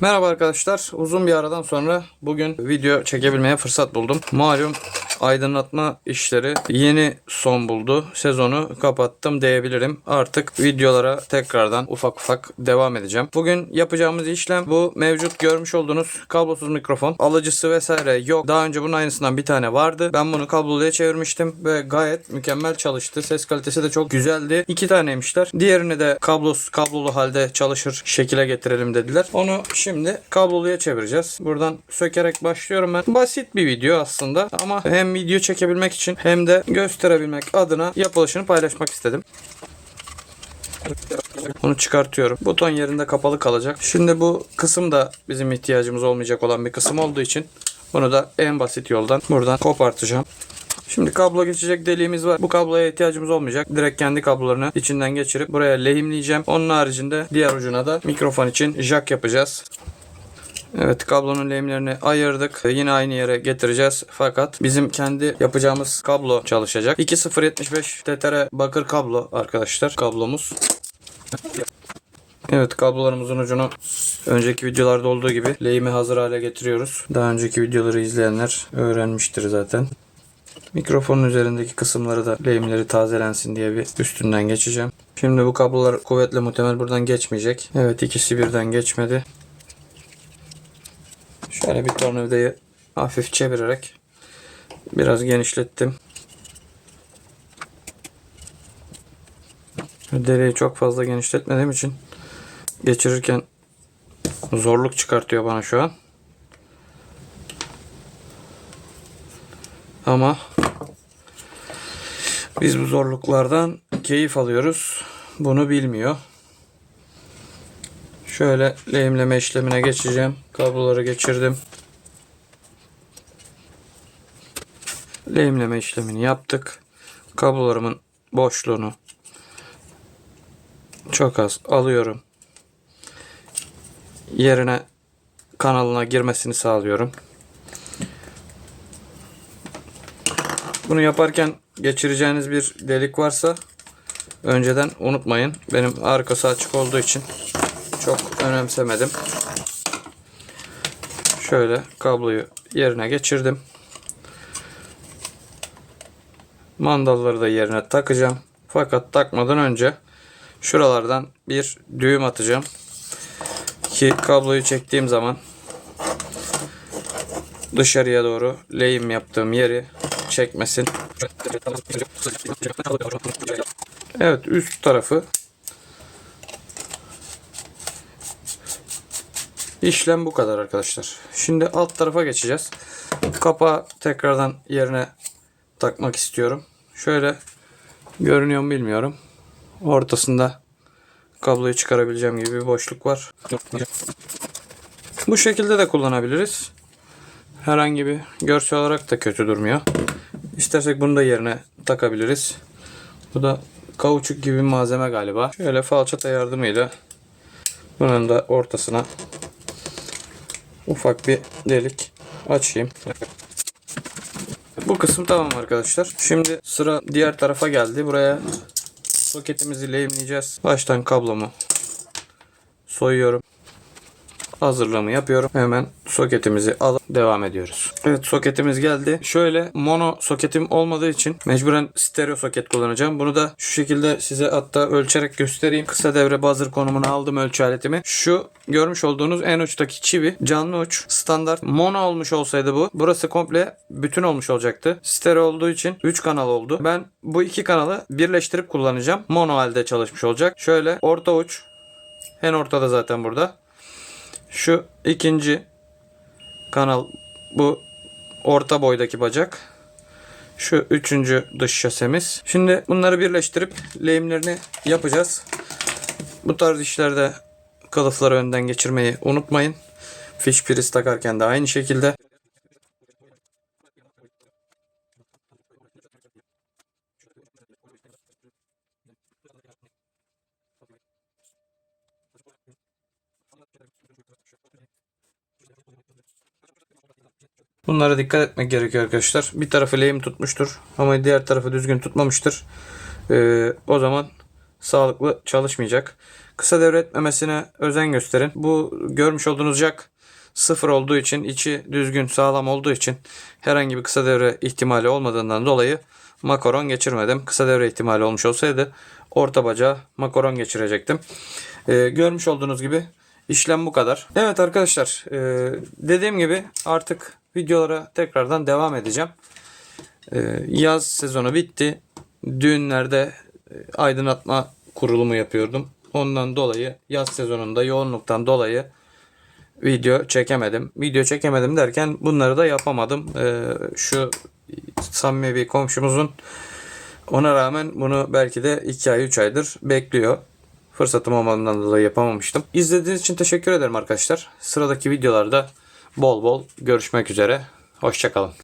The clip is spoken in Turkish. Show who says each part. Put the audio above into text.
Speaker 1: Merhaba arkadaşlar. Uzun bir aradan sonra bugün video çekebilmeye fırsat buldum. Malum aydınlatma işleri yeni son buldu. Sezonu kapattım diyebilirim. Artık videolara tekrardan ufak ufak devam edeceğim. Bugün yapacağımız işlem bu mevcut görmüş olduğunuz kablosuz mikrofon. Alıcısı vesaire yok. Daha önce bunun aynısından bir tane vardı. Ben bunu kabloluya çevirmiştim ve gayet mükemmel çalıştı. Ses kalitesi de çok güzeldi. İki taneymişler. Diğerini de kablosuz kablolu halde çalışır şekile getirelim dediler. Onu şimdi kabloluya çevireceğiz. Buradan sökerek başlıyorum ben. Basit bir video aslında ama hem video çekebilmek için hem de gösterebilmek adına yapılışını paylaşmak istedim. Bunu çıkartıyorum. Buton yerinde kapalı kalacak. Şimdi bu kısım da bizim ihtiyacımız olmayacak olan bir kısım olduğu için bunu da en basit yoldan buradan kopartacağım. Şimdi kablo geçecek deliğimiz var. Bu kabloya ihtiyacımız olmayacak. Direkt kendi kablolarını içinden geçirip buraya lehimleyeceğim. Onun haricinde diğer ucuna da mikrofon için jack yapacağız. Evet kablonun lehimlerini ayırdık. Yine aynı yere getireceğiz. Fakat bizim kendi yapacağımız kablo çalışacak. 2075 TTR bakır kablo arkadaşlar kablomuz. Evet kablolarımızın ucunu önceki videolarda olduğu gibi lehimi hazır hale getiriyoruz. Daha önceki videoları izleyenler öğrenmiştir zaten. Mikrofonun üzerindeki kısımları da lehimleri tazelensin diye bir üstünden geçeceğim. Şimdi bu kablolar kuvvetle muhtemel buradan geçmeyecek. Evet ikisi birden geçmedi. Şöyle bir tornavidayı hafif çevirerek biraz genişlettim. Deliği çok fazla genişletmediğim için geçirirken zorluk çıkartıyor bana şu an. Ama biz bu zorluklardan keyif alıyoruz. Bunu bilmiyor. Şöyle lehimleme işlemine geçeceğim. Kabloları geçirdim. Lehimleme işlemini yaptık. Kablolarımın boşluğunu çok az alıyorum. Yerine kanalına girmesini sağlıyorum. Bunu yaparken geçireceğiniz bir delik varsa önceden unutmayın. Benim arkası açık olduğu için çok önemsemedim. Şöyle kabloyu yerine geçirdim. Mandalları da yerine takacağım. Fakat takmadan önce şuralardan bir düğüm atacağım. Ki kabloyu çektiğim zaman dışarıya doğru lehim yaptığım yeri çekmesin. Evet üst tarafı İşlem bu kadar arkadaşlar. Şimdi alt tarafa geçeceğiz. Kapağı tekrardan yerine takmak istiyorum. Şöyle görünüyor mu bilmiyorum. Ortasında kabloyu çıkarabileceğim gibi bir boşluk var. Bu şekilde de kullanabiliriz. Herhangi bir görsel olarak da kötü durmuyor. İstersek bunu da yerine takabiliriz. Bu da kauçuk gibi malzeme galiba. Şöyle falçata yardımıyla bunun da ortasına ufak bir delik açayım. Bu kısım tamam arkadaşlar. Şimdi sıra diğer tarafa geldi. Buraya soketimizi lehimleyeceğiz. Baştan kablomu soyuyorum. Hazırlığımı yapıyorum. Hemen soketimizi alıp devam ediyoruz. Evet soketimiz geldi. Şöyle mono soketim olmadığı için mecburen stereo soket kullanacağım. Bunu da şu şekilde size hatta ölçerek göstereyim. Kısa devre buzzer konumuna aldım ölçü aletimi. Şu görmüş olduğunuz en uçtaki çivi canlı uç standart mono olmuş olsaydı bu burası komple bütün olmuş olacaktı. Stereo olduğu için 3 kanal oldu. Ben bu iki kanalı birleştirip kullanacağım. Mono halde çalışmış olacak. Şöyle orta uç en ortada zaten burada. Şu ikinci kanal bu orta boydaki bacak. Şu üçüncü dış şasemiz. Şimdi bunları birleştirip lehimlerini yapacağız. Bu tarz işlerde kılıfları önden geçirmeyi unutmayın. Fiş priz takarken de aynı şekilde. Bunlara dikkat etmek gerekiyor arkadaşlar. Bir tarafı lehim tutmuştur ama diğer tarafı düzgün tutmamıştır. Ee, o zaman sağlıklı çalışmayacak. Kısa devre etmemesine özen gösterin. Bu görmüş olduğunuz jack sıfır olduğu için içi düzgün sağlam olduğu için herhangi bir kısa devre ihtimali olmadığından dolayı makaron geçirmedim. Kısa devre ihtimali olmuş olsaydı orta bacağı makaron geçirecektim. Ee, görmüş olduğunuz gibi işlem bu kadar. Evet arkadaşlar e, dediğim gibi artık videolara tekrardan devam edeceğim. Ee, yaz sezonu bitti. Düğünlerde e, aydınlatma kurulumu yapıyordum. Ondan dolayı yaz sezonunda yoğunluktan dolayı video çekemedim. Video çekemedim derken bunları da yapamadım. Ee, şu samimi bir komşumuzun ona rağmen bunu belki de 2 ay 3 aydır bekliyor. Fırsatım olmadığından dolayı yapamamıştım. İzlediğiniz için teşekkür ederim arkadaşlar. Sıradaki videolarda bol bol görüşmek üzere. Hoşçakalın.